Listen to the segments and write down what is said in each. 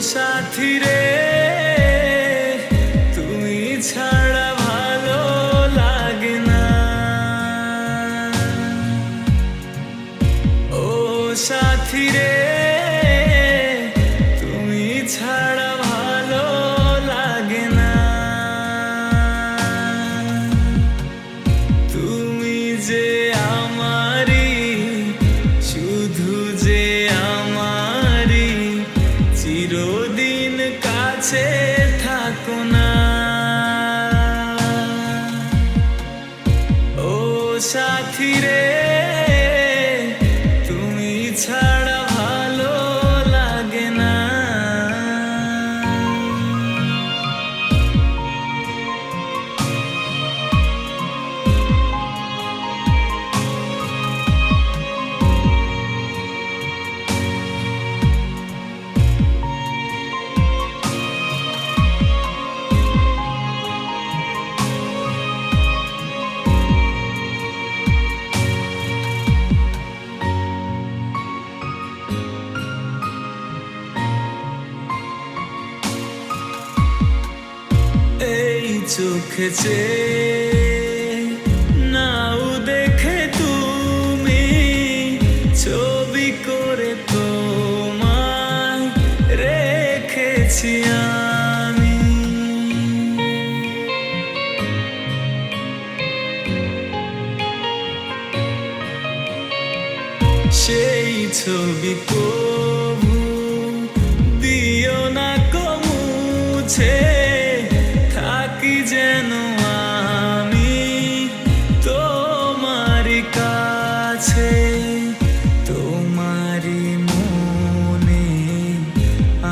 সাথী রে তুমি ছাড়া ভালো লাগে না। ও সাথী রে কাছে থাকো না। ও সাথী রে তুমি ছাড়া চোখেছে নাও দেখে তুমি, ছবি করে তোমায় রেখেছি আমি। সেই ছবি কবু দিও না কমুছে কাছে তোমারই মনে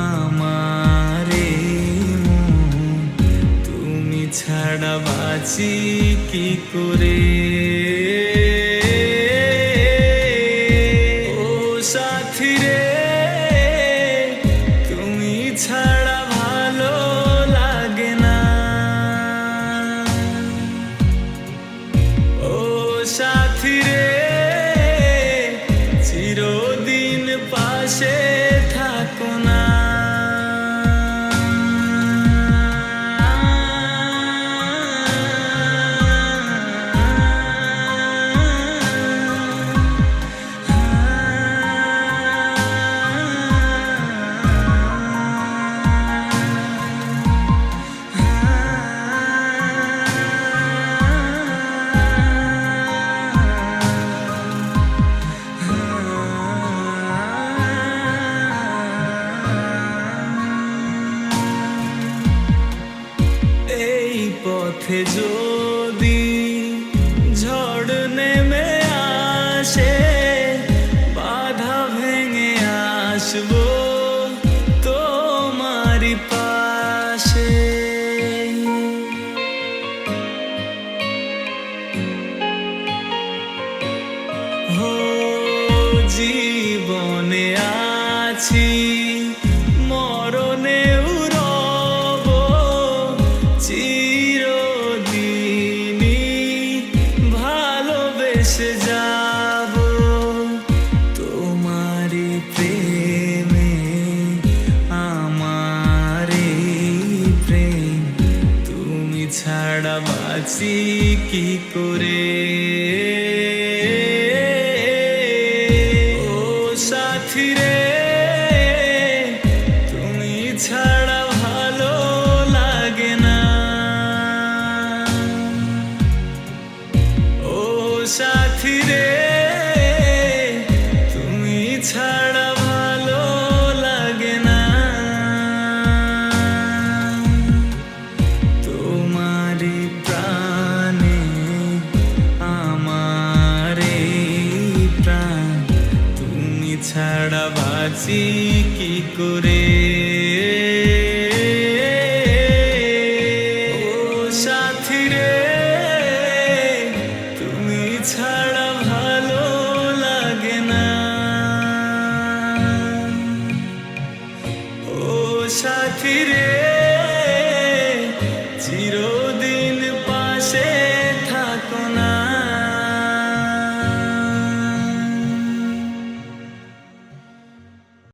আমারে তুমি ছাড়া বাঁচি কি করে? ও সাথী রে তুমি ছাড়া ঝড় নেমে আসে বাধা ভেঙে আসব পাশে। জীবনে আছি বাঁচি কি করে? ও সাথী রে তুমি ছাড়া ভালো লাগে না। ও সাথী রে বাঁচি কি করে? তুমি ছাড়া ভালো লাগে না। ও সাথী রে চির